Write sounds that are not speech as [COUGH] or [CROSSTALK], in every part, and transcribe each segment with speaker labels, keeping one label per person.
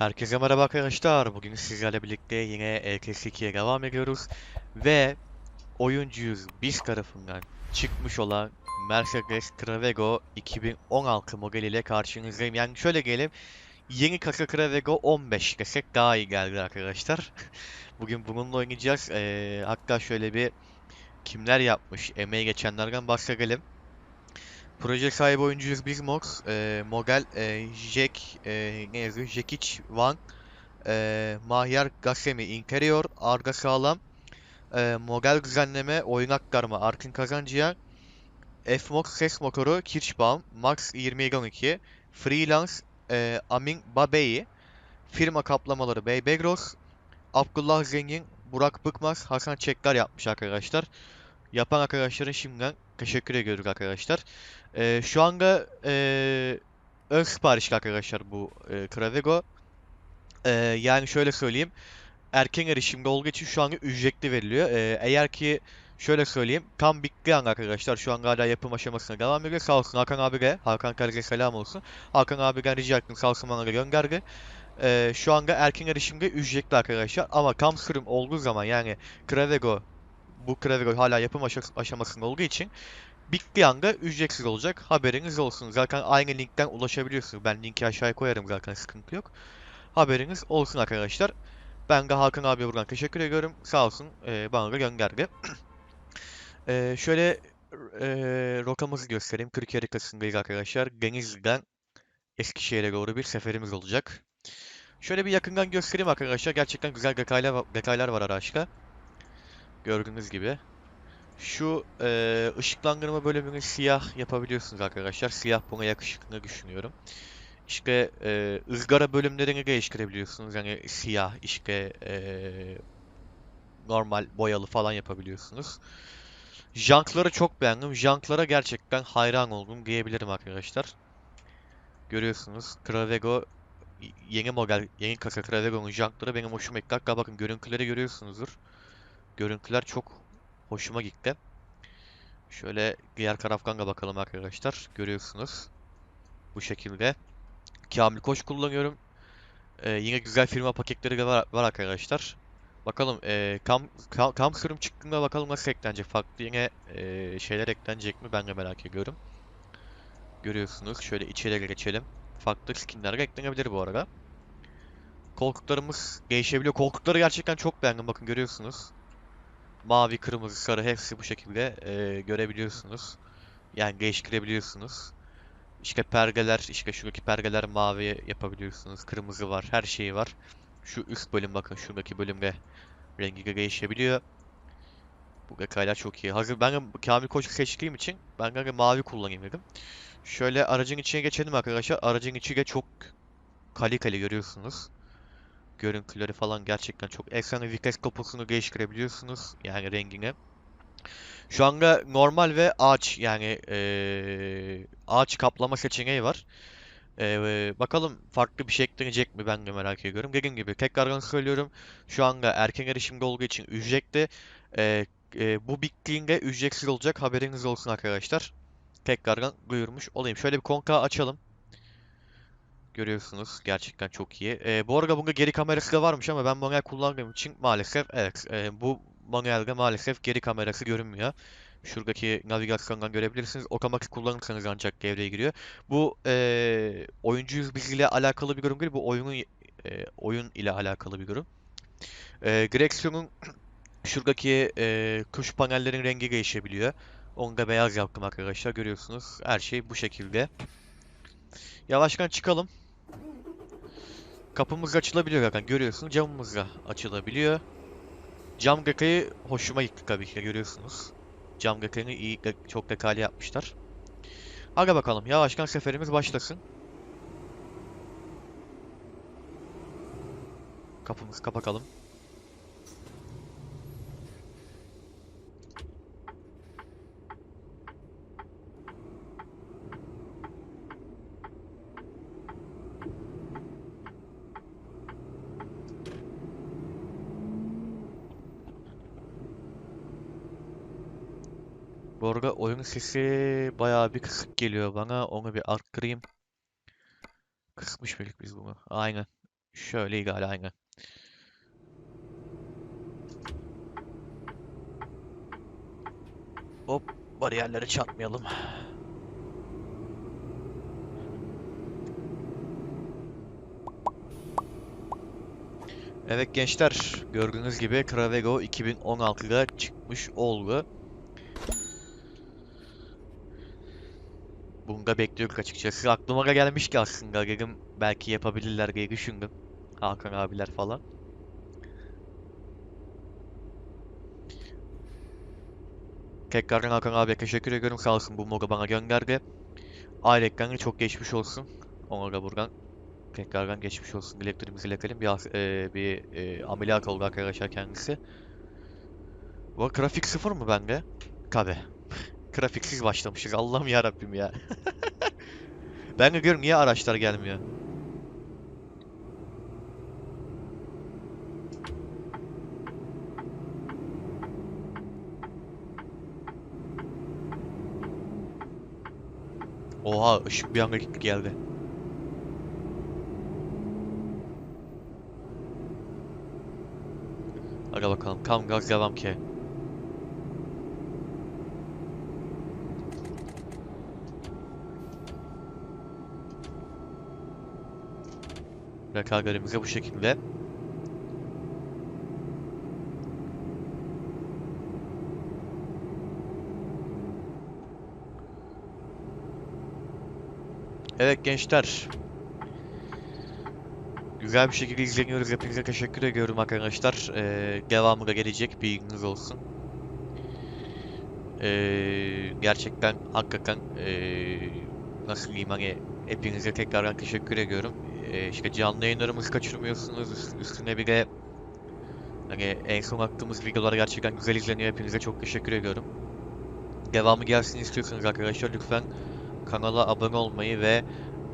Speaker 1: Herkese merhaba arkadaşlar. Bugün sizlerle birlikte yine LKS2'ye devam ediyoruz. Ve oyuncuyuz biz tarafından çıkmış olan Mercedes Travego 2016 modeliyle karşınızdayım. Yani şöyle gelelim. Yeni kasa Travego 15 desek daha iyi geldi arkadaşlar. [LAUGHS] Bugün bununla oynayacağız. Ee, hatta şöyle bir kimler yapmış emeği geçenlerden bahsedelim. Proje sahibi oyuncuyuz biz Mox. E, Mogel, e, Jack, e, ne yazıyor? Jekic, Van, e, Mahyar, Gasemi, Interior, Arga Sağlam, e, Mogel düzenleme, oyun aktarma, Arkın Kazancıya, F-Mox ses motoru, Kirschbaum, Max 2012, Freelance, e, Amin Babeyi, firma kaplamaları Bey Begros, Abdullah Zengin, Burak Bıkmaz, Hasan Çekler yapmış arkadaşlar. Yapan arkadaşların şimdiden teşekkür ediyoruz arkadaşlar. Ee, şu anda e, ön siparişli arkadaşlar bu e, Travego. Ee, yani şöyle söyleyeyim. Erken erişimde olduğu için şu anda ücretli veriliyor. Ee, eğer ki şöyle söyleyeyim. Tam bittiği an arkadaşlar şu an hala yapım aşamasına devam ediyor. Sağ olsun Hakan abi de. Hakan Karagöz'e selam olsun. Hakan abiden rica ettim. Sağ olsun bana gönderdi. Ee, şu anda erken erişimde ücretli arkadaşlar. Ama tam sürüm olduğu zaman yani Travego bu Travego hala yapım aşa- aşamasında olduğu için bittiği anda ücretsiz olacak. Haberiniz olsun. Zaten aynı linkten ulaşabiliyorsunuz. Ben linki aşağıya koyarım zaten sıkıntı yok. Haberiniz olsun arkadaşlar. Ben de Hakan abiye buradan teşekkür ediyorum. Sağ olsun e, bana da gönderdi. [CLEARS THROAT] E, şöyle e, rotamızı göstereyim. Türkiye haritasındayız arkadaşlar. Denizli'den Eskişehir'e doğru bir seferimiz olacak. Şöyle bir yakından göstereyim arkadaşlar. Gerçekten güzel detaylar, detaylar var araçta. Gördüğünüz gibi. Şu eee ışıklandırma bölümünü siyah yapabiliyorsunuz arkadaşlar. Siyah buna yakışıklı düşünüyorum. İşte eee ızgara bölümlerini değiştirebiliyorsunuz. Yani siyah, işte eee, normal boyalı falan yapabiliyorsunuz. Jantları çok beğendim. Jantlara gerçekten hayran oldum diyebilirim arkadaşlar. Görüyorsunuz. Travego yeni model, yeni kasa Travego'nun jantları benim hoşuma gitti. Hatta bakın görüntüleri görüyorsunuzdur. Görüntüler çok hoşuma gitti. Şöyle diğer taraftan da bakalım arkadaşlar. Görüyorsunuz. Bu şekilde. Kamil Koç kullanıyorum. Ee, yine güzel firma paketleri de var, var arkadaşlar. Bakalım ee, kam, kam, kam sürüm çıktığında bakalım nasıl eklenecek. Farklı yine ee, şeyler eklenecek mi ben de merak ediyorum. Görüyorsunuz. Şöyle içeri geçelim. Farklı skinler de eklenebilir bu arada. Koltuklarımız değişebiliyor. Koltukları gerçekten çok beğendim. Bakın görüyorsunuz. Mavi, kırmızı, sarı hepsi bu şekilde e, görebiliyorsunuz. Yani değiştirebiliyorsunuz. İşte pergeler, işte şuradaki pergeler mavi yapabiliyorsunuz. Kırmızı var, her şeyi var. Şu üst bölüm bakın şuradaki bölümde rengi de değişebiliyor. Bu detaylar çok iyi. Hazır ben de Kamil Koç'u seçtiğim için ben de mavi kullanayım dedim. Şöyle aracın içine geçelim arkadaşlar. Aracın içi de çok kaliteli görüyorsunuz. Görüntüleri falan gerçekten çok. Ekranı vites kapısını değiştirebiliyorsunuz. Yani rengini. Şu anda normal ve ağaç yani eee, ağaç kaplama seçeneği var. Eee, bakalım farklı bir şey eklenecek mi ben de merak ediyorum. Dediğim gibi tekrardan söylüyorum. Şu anda erken erişimde olduğu için ücretli. Eee, eee, bu bittiğinde ücretsiz olacak. Haberiniz olsun arkadaşlar. Tekrardan duyurmuş olayım. Şöyle bir konka açalım. Görüyorsunuz gerçekten çok iyi. Ee, bu arada bunda geri kamerası da varmış ama ben manuel kullandığım için maalesef evet e, bu manuelde maalesef geri kamerası görünmüyor. Şuradaki navigasyondan görebilirsiniz. Otomatik kullanırsanız ancak devreye giriyor. Bu e, oyuncuyuz biz ile alakalı bir durum değil. Bu oyunun e, oyun ile alakalı bir durum. E, direksiyonun [CLEARS THROAT] şuradaki e, tuş panellerin rengi değişebiliyor. Onu da beyaz yaptım arkadaşlar. Görüyorsunuz. Her şey bu şekilde. Yavaştan çıkalım. Kapımız açılabiliyor zaten görüyorsun. Camımız da açılabiliyor. Cam detayı hoşuma gitti tabii ki görüyorsunuz. Cam detayını iyi, çok detaylı yapmışlar. Hadi bakalım yavaştan seferimiz başlasın. Kapımızı kapatalım. Bu oyun sesi bayağı bir kısık geliyor bana. Onu bir arttırayım. Kısmış mıydık biz bunu? Aynen. Şöyle igal aynı. Hop bariyerlere çarpmayalım. Evet gençler gördüğünüz gibi Travego 2016'da çıkmış oldu. Bunu da bekliyoruz açıkçası. Aklıma da gelmiş ki aslında dedim belki yapabilirler diye düşündüm. Hakan abiler falan. Tekrardan Hakan abiye teşekkür ediyorum. Sağ olsun bu modu bana gönderdi. De çok geçmiş olsun. Ona da buradan tekrardan geçmiş olsun. Dileklerimizi iletelim. Bir, eee, bir eee, ameliyat oldu arkadaşlar kendisi. Bu grafik sıfır mı bende? Tabi. Grafiksiz başlamışız. Allah'ım ya Rabbim [LAUGHS] ya. Ben de diyorum niye araçlar gelmiyor? Oha ışık bir anda geldi. Hadi bakalım tam gaz devam ki. Rekabetimize bu şekilde. Evet gençler. Güzel bir şekilde izleniyoruz. Hepinize teşekkür ediyorum arkadaşlar. Ee, devamı da gelecek. Bilginiz olsun. Ee, gerçekten hakikaten ee, nasıl diyeyim hani hepinize tekrardan teşekkür ediyorum. Ee, işte canlı yayınlarımızı kaçırmıyorsunuz. Üst- Üstüne bir de hani en son attığımız videolar gerçekten güzel izleniyor. Hepinize çok teşekkür ediyorum. Devamı gelsin istiyorsanız arkadaşlar lütfen kanala abone olmayı ve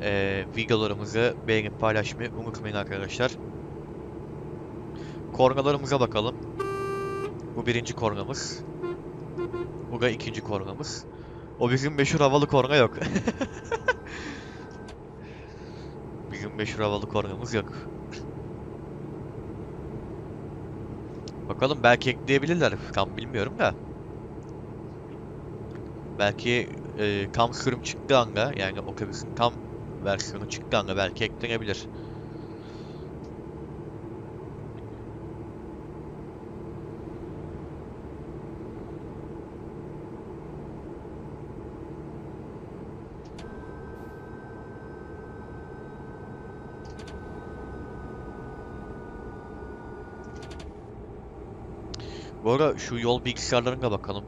Speaker 1: ee, videolarımızı beğenip paylaşmayı unutmayın arkadaşlar. Kornalarımıza bakalım. Bu birinci kornamız. Bu da ikinci kornamız. O bizim meşhur havalı korna yok. [LAUGHS] Bizim meşhur havalı kornamız yok. Bakalım belki ekleyebilirler. Tam bilmiyorum da. Belki e, tam sürüm çıktığı anda yani otobüsün tam versiyonu çıktığı anda belki eklenebilir. Bu arada şu yol bilgisayarlarına bakalım.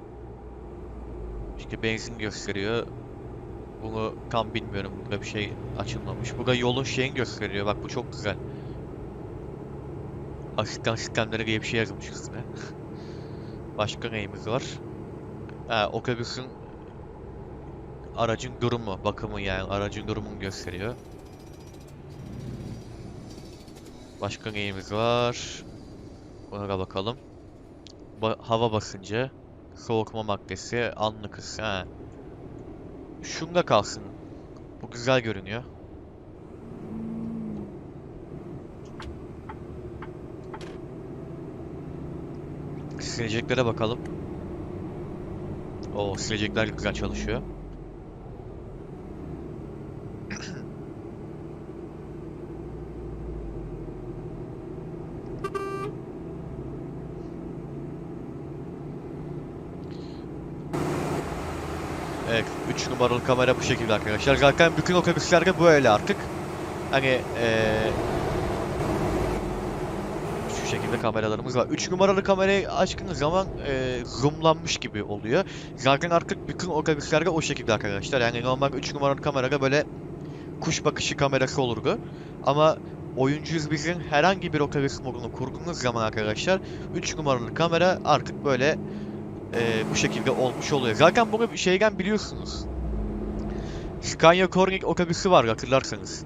Speaker 1: İşte benzin gösteriyor. Bunu tam bilmiyorum. Burada bir şey açılmamış. Burada yolun şeyini gösteriyor. Bak bu çok güzel. Asistan sistemleri diye bir şey yazılmış üstüne. [LAUGHS] Başka neyimiz var? Ha, otobüsün aracın durumu, bakımı yani aracın durumunu gösteriyor. Başka neyimiz var? Da bakalım. Ba- hava basıncı, soğutma maddesi, anlık ısı. Ha. Şunda kalsın. Bu güzel görünüyor. Sileceklere bakalım. O silecekler güzel çalışıyor. Evet, 3 numaralı kamera bu şekilde arkadaşlar. Zaten bütün otobüslerde böyle artık. Hani şu şekilde kameralarımız var. 3 numaralı kamerayı açtığınız zaman eee zoomlanmış gibi oluyor. Zaten artık bütün otobüslerde o şekilde arkadaşlar. Yani normal 3 numaralı kamerada böyle kuş bakışı kamerası olurdu. Ama oyuncuyuz bizim herhangi bir otobüs modunu kurduğunuz zaman arkadaşlar 3 numaralı kamera artık böyle eee, bu şekilde olmuş oluyor. Zaten bunu şeyden biliyorsunuz. Scania Corning otobüsü var hatırlarsanız.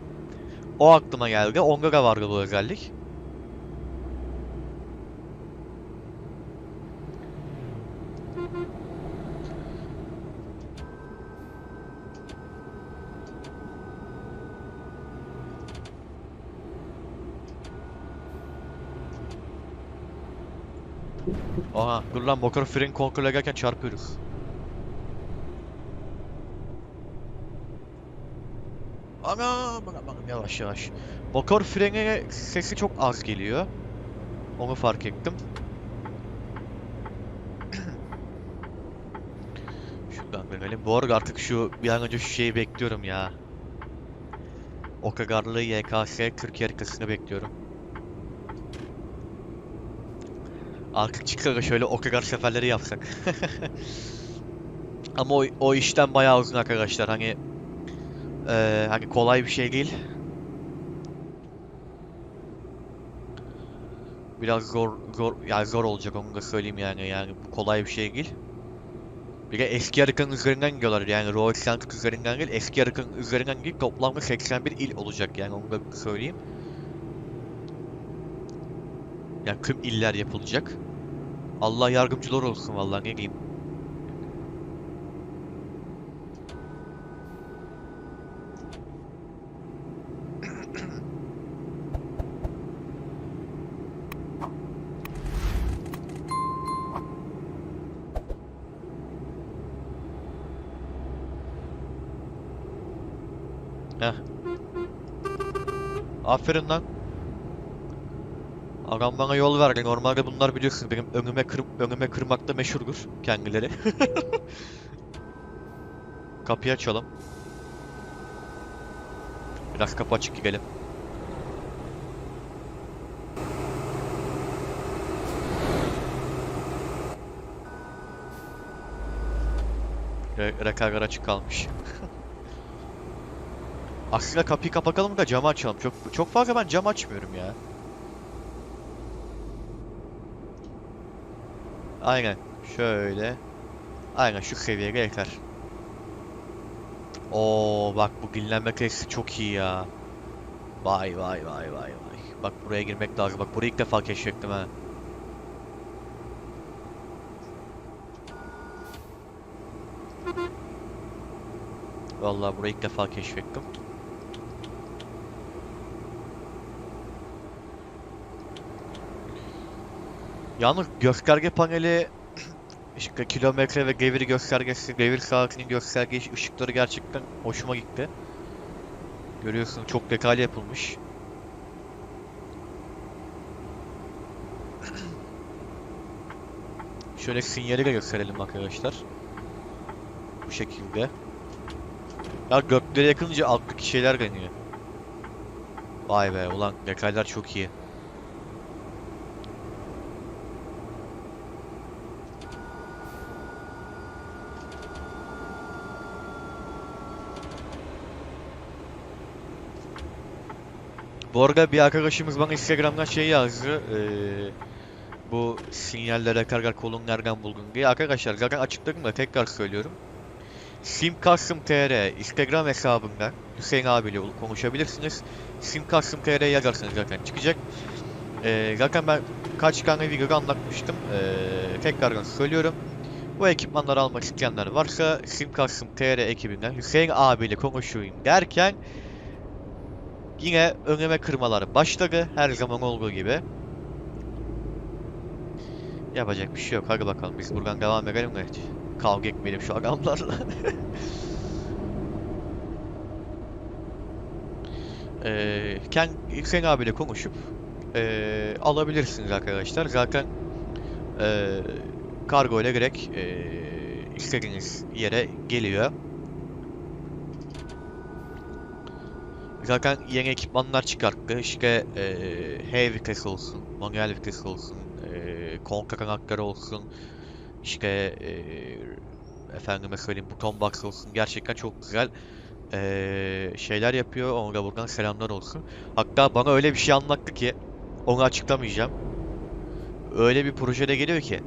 Speaker 1: O aklıma geldi. Onda da vardı bu özellik. Dur lan motor fren kontrol ederken çarpıyoruz. Ana bana bana yavaş yavaş. Motor freni sesi çok az geliyor. Onu fark ettim. [CLEARS THROAT] Şuradan dönelim. Bu arada artık şu bir an önce şu şeyi bekliyorum ya. Okagarlı YKS Türkiye harikasını bekliyorum. Artık da şöyle Okagar seferleri yapsak. [LAUGHS] Ama o, o işten bayağı uzun arkadaşlar. Hani eee, hani kolay bir şey değil. Biraz zor zor yani zor olacak onu da söyleyeyim yani yani kolay bir şey değil. Bir de eski haritanın üzerinden gidiyorlar yani Royal üzerinden değil eski haritanın üzerinden değil toplamda 81 il olacak yani onu da söyleyeyim. Yani tüm iller yapılacak. Allah yardımcılar olsun vallahi ne diyeyim. Heh. Aferin lan. Adam bana yol verdi. Normalde bunlar biliyorsun benim önüme kır önüme kırmakta meşhurdur kendileri. [LAUGHS] Kapıyı açalım. Biraz kapı açık gidelim. Re rekargar açık kalmış. [LAUGHS] Aslında kapıyı kapatalım da camı açalım. Çok çok fazla ben cam açmıyorum ya. Aynen. Şöyle. Aynen şu seviyeye yeter. Oo bak bu dinlenme tesisi çok iyi ya. Vay vay vay vay vay. Bak buraya girmek lazım. Bak burayı ilk defa keşfettim ha. Vallahi burayı ilk defa keşfettim. Yalnız gösterge paneli işte kilometre ve devir göstergesi, devir saatinin göstergesi ışıkları gerçekten hoşuma gitti. Görüyorsun çok detaylı yapılmış. Şöyle sinyali de gösterelim arkadaşlar. Bu şekilde. Ya göklere yakınca alttaki şeyler deniyor. Vay be ulan detaylar çok iyi. Bu arada bir arkadaşımız bana Instagram'dan şey yazdı. Eee bu sinyallere kargar kolun nereden buldun diye. Arkadaşlar zaten açıkladım da tekrar söylüyorum. Sim Custom TR Instagram hesabından Hüseyin abiyle konuşabilirsiniz. Sim Custom TR yazarsanız zaten çıkacak. Eee zaten ben kaç tane videoda anlatmıştım. Eee tekrardan söylüyorum. Bu ekipmanları almak isteyenler varsa Sim Custom TR ekibinden Hüseyin abiyle konuşayım derken Yine önleme kırmaları başladı. Her zaman olduğu gibi. Yapacak bir şey yok. Hadi bakalım biz buradan devam edelim de kavga etmeyelim şu adamlarla. Eee [LAUGHS] Ken Hüseyin abiyle konuşup eee, alabilirsiniz arkadaşlar. Zaten eee kargo ile direkt eee, istediğiniz yere geliyor. Zaten yeni ekipmanlar çıkarttı. İşte eee H vites olsun, manuel vites olsun, eee kontra kanatları olsun, işte eee efendime söyleyeyim buton box olsun. Gerçekten çok güzel eee, şeyler yapıyor. Ona da buradan selamlar olsun. Hatta bana öyle bir şey anlattı ki onu açıklamayacağım. Öyle bir projede geliyor ki.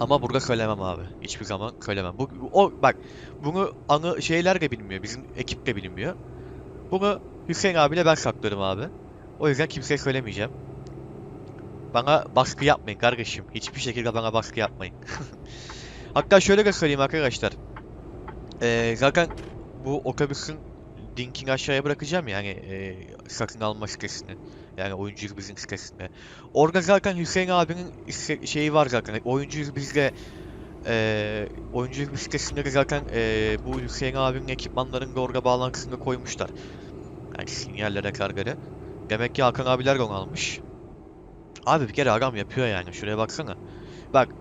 Speaker 1: Ama burada söylemem abi. Hiçbir zaman söylemem. Bu, o bak bunu anı şeyler de bilmiyor. Bizim ekip de bilmiyor. Bunu Hüseyin abiyle ben saklarım abi. O yüzden kimseye söylemeyeceğim. Bana baskı yapmayın kardeşim. Hiçbir şekilde bana baskı yapmayın. [LAUGHS] Hatta şöyle de söyleyeyim arkadaşlar. Ee, zaten bu otobüsün linkini aşağıya bırakacağım yani ee, satın alma sitesini. Yani oyuncuyuz bizim sitesinde. Orada zaten Hüseyin abinin şeyi var zaten. Oyuncuyuz bizde eee oyuncuyuz biz sitesinde de zaten eee, bu Hüseyin abinin ekipmanlarını orada bağlantısında koymuşlar. Yani sinyallere kargara. Demek ki Hakan abiler onu almış. Abi bir kere adam yapıyor yani. Şuraya baksana. Bak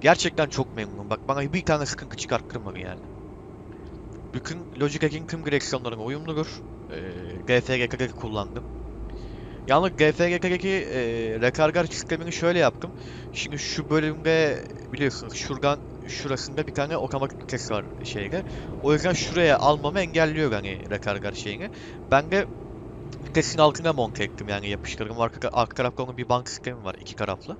Speaker 1: gerçekten çok memnunum. Bak bana bir tane sıkıntı çıkarttırmadı yani. Bütün Logitech'in tüm direksiyonlarına uyumludur. Ee, GFG kullandım. Yalnız GFG2 e, rekargar sistemini şöyle yaptım. Şimdi şu bölümde biliyorsunuz şuradan şurasında bir tane otomatik vites var şeyde. O yüzden şuraya almamı engelliyor yani rekargar şeyini. Ben de vitesin altına monte ettim yani yapıştırdım. Arka, arka tarafta onun bir bank sistemi var iki taraflı.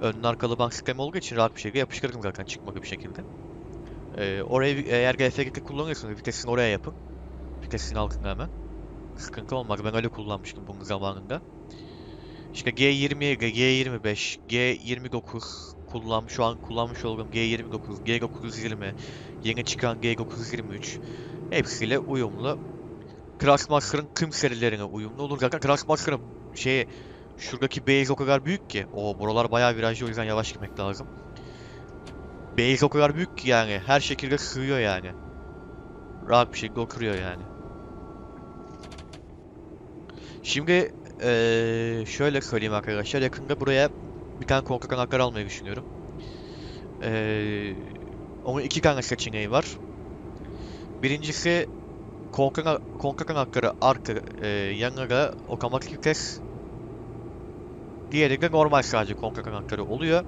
Speaker 1: Önlü arkalı bank sistemi olduğu için rahat bir şekilde yapıştırdım zaten çıkmadı bir şekilde. Ee, orayı eğer GFG kullanıyorsanız vitesini oraya yapın. Vitesin altına hemen. Sıkıntı olmaz. Ben öyle kullanmıştım bunun zamanında. İşte G20, G25, G29 kullan şu an kullanmış olduğum G29, G920, yeni çıkan G923 hepsiyle uyumlu. Craftmaster'ın tüm serilerine uyumlu olur. Zaten Craftmaster'ın şey şuradaki base o kadar büyük ki. O buralar bayağı virajlı o yüzden yavaş gitmek lazım. Base o kadar büyük ki yani her şekilde sığıyor yani. Rahat bir şekilde oturuyor yani. Şimdi eee, şöyle söyleyeyim arkadaşlar. Yakında buraya bir tane korkak anahtar almayı düşünüyorum. Eee onun iki tane seçeneği var. Birincisi korkak, korkak anahtarı arka eee yanına da otomatik vites. Diğeri de normal sadece korkak anahtarı oluyor.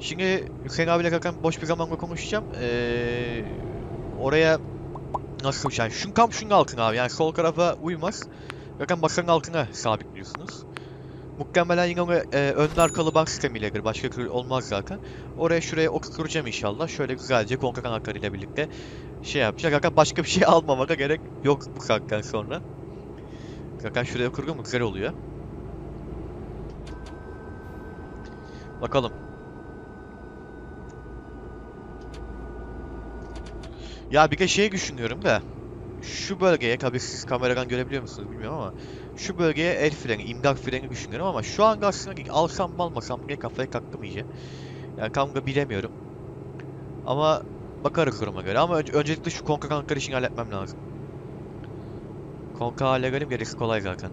Speaker 1: Şimdi Hüseyin abiyle zaten boş bir zamanla konuşacağım. Eee oraya nasıl yani şun tam şunun altına abi yani sol tarafa uymaz. Zaten masanın altına sabitliyorsunuz. Muhtemelen yine onu e, önlü arkalı bank sistemiyledir. Başka türlü olmaz zaten. Oraya şuraya oturtacağım inşallah. Şöyle güzelce konka kanatlarıyla birlikte şey yapacak. Zaten başka bir şey [LAUGHS] almamaka gerek yok bu saatten sonra. Zaten şuraya kurdum mu güzel oluyor. Bakalım. Ya bir de şey düşünüyorum da şu bölgeye tabii siz kameradan görebiliyor musunuz bilmiyorum ama şu bölgeye el freni, imdat freni düşünüyorum ama şu anda aslında alsam mı almasam diye kafaya taktım iyice. Yani da bilemiyorum. Ama bakarız duruma göre ama önce- öncelikle şu konka kanka işini halletmem lazım. Konka halledelim gerisi kolay zaten.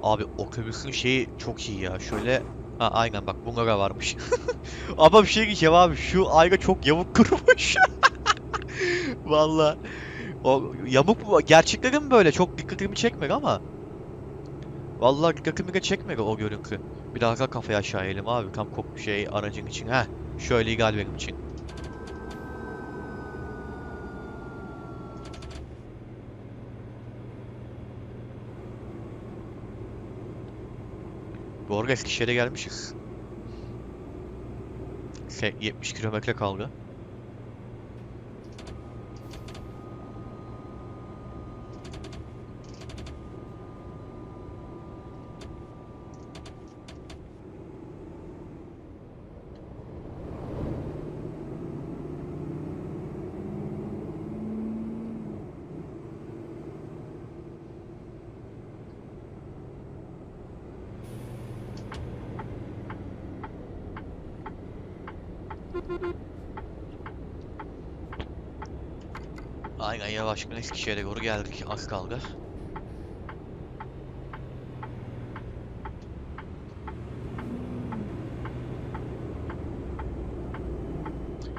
Speaker 1: Abi otobüsün şeyi çok iyi ya. Şöyle ha aynen bak bunlara varmış. [LAUGHS] Ama bir şey diyeceğim abi şu ayga çok yamuk kurmuş. [LAUGHS] Valla. O yamuk mu? Gerçekten mi böyle? Çok dikkatimi çekmedi ama. Vallahi dikkatimi çekmedi o görüntü. Bir daha kafayı aşağı eğelim abi. Tam kop şey aracın için. Heh. Şöyle ideal benim için. Bu Eskişehir'e gelmişiz. Se 70 kilometre kaldı. Aynen yavaş gün Eskişehir'e doğru geldik az kaldı.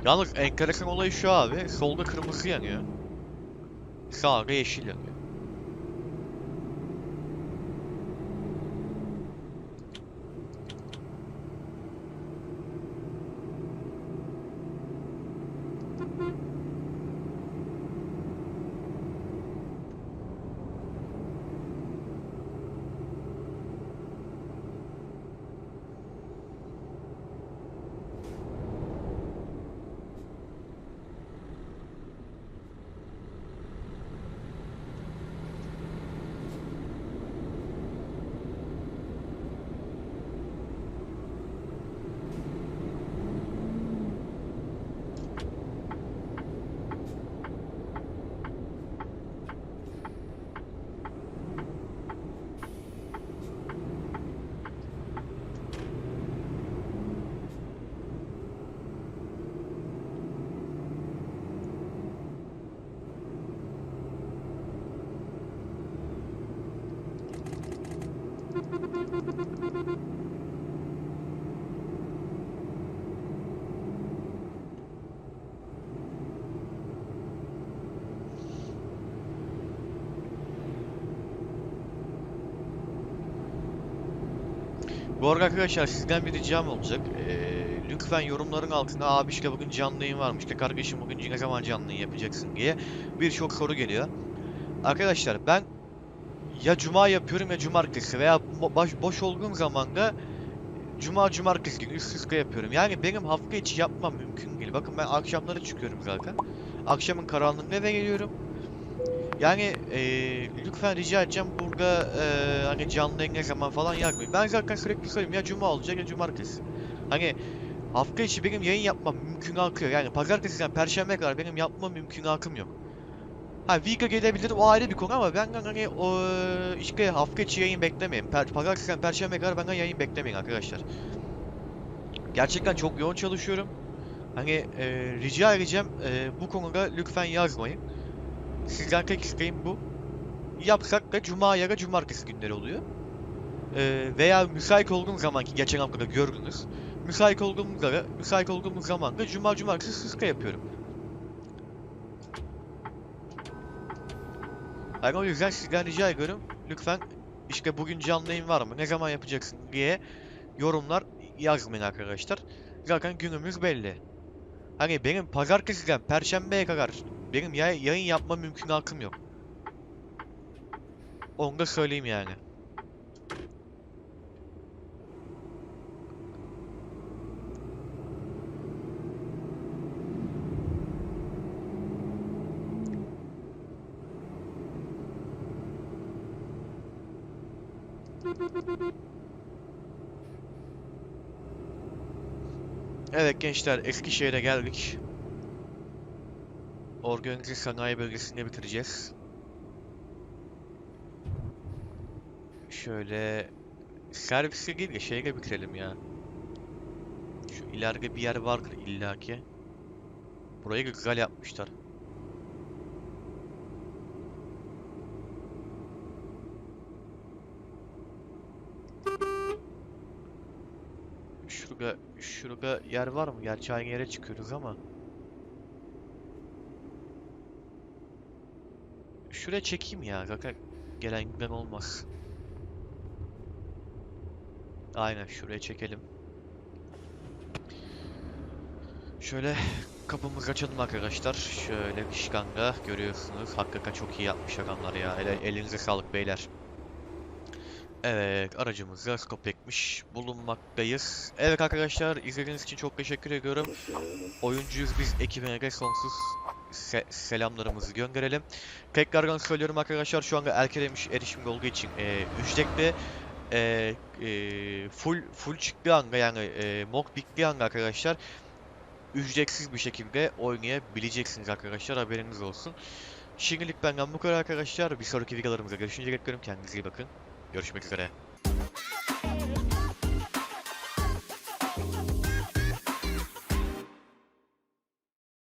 Speaker 1: Yalnız enteresan olayı şu abi. Solda kırmızı yanıyor. Sağda yeşil yanıyor. Bu arada arkadaşlar sizden bir ricam olacak. Ee, lütfen yorumların altına abi işte bugün canlı yayın varmış işte kardeşim bugün ne zaman canlı yayın yapacaksın diye birçok soru geliyor. Arkadaşlar ben ya cuma yapıyorum ya cumartesi veya bo- baş, boş olduğum zaman da cuma cumartesi günü üst üste yapıyorum. Yani benim hafta içi yapmam mümkün değil. Bakın ben akşamları çıkıyorum zaten. Akşamın karanlığında eve geliyorum. Yani eee, lütfen rica edeceğim burada eee, hani canlı ne zaman falan yazmayın. Ben zaten sürekli söylüyorum ya cuma olacak ya cumartesi. Hani hafta içi benim yayın yapmam mümkünatı yok. Yani pazartesiden perşembe kadar benim yapma mümkünatım yok. Ha Vega gelebilir o ayrı bir konu ama benden hani o işte hafta içi yayın beklemeyin. Per pazartesiden perşembe kadar benden yayın beklemeyin arkadaşlar. Gerçekten çok yoğun çalışıyorum. Hani eee, rica edeceğim eee, bu konuda lütfen yazmayın. Sizden tek isteğim bu. Yapsak da cuma ya da cumartesi günleri oluyor. Ee, veya müsait olduğum zaman ki geçen hafta da gördünüz. Müsait olduğumuz ara, müsait olduğumuz zaman da cuma cumartesi sıska yapıyorum. Yani o yüzden sizden rica ediyorum. Lütfen işte bugün canlı yayın var mı? Ne zaman yapacaksın diye yorumlar yazmayın arkadaşlar. Zaten günümüz belli. Hani benim pazartesiden perşembeye kadar benim yay- yayın yapma mümkünatım yok. Onu da söyleyeyim yani. Evet gençler Eskişehir'e geldik. Organize sanayi bölgesinde bitireceğiz. Şöyle servise değil de şeyle bitirelim ya. Şu ileride bir yer vardır illaki. Burayı güzel yapmışlar. Şurada, şurada yer var mı? Gerçi aynı yere çıkıyoruz ama. Şuraya çekeyim ya. Zaten gelen giden olmaz. Aynen şuraya çekelim. Şöyle kapımızı açalım arkadaşlar. Şöyle işkanga görüyorsunuz. Hakikaten çok iyi yapmış adamlar ya. Ele, elinize sağlık beyler. Evet aracımızda skop ekmiş bulunmaktayız. Evet arkadaşlar izlediğiniz için çok teşekkür ediyorum. Oyuncuyuz biz ekibine de sonsuz se- selamlarımızı gönderelim. Tekrardan söylüyorum arkadaşlar şu anda erkelemiş erişim olduğu için e, ücretli e, e, full full çıktığı anda yani e, mock bittiği anda arkadaşlar ücretsiz bir şekilde oynayabileceksiniz arkadaşlar haberiniz olsun. Şimdilik benden bu kadar arkadaşlar. Bir sonraki videolarımızda görüşünceye dek kendinize iyi bakın. Görüşmek üzere.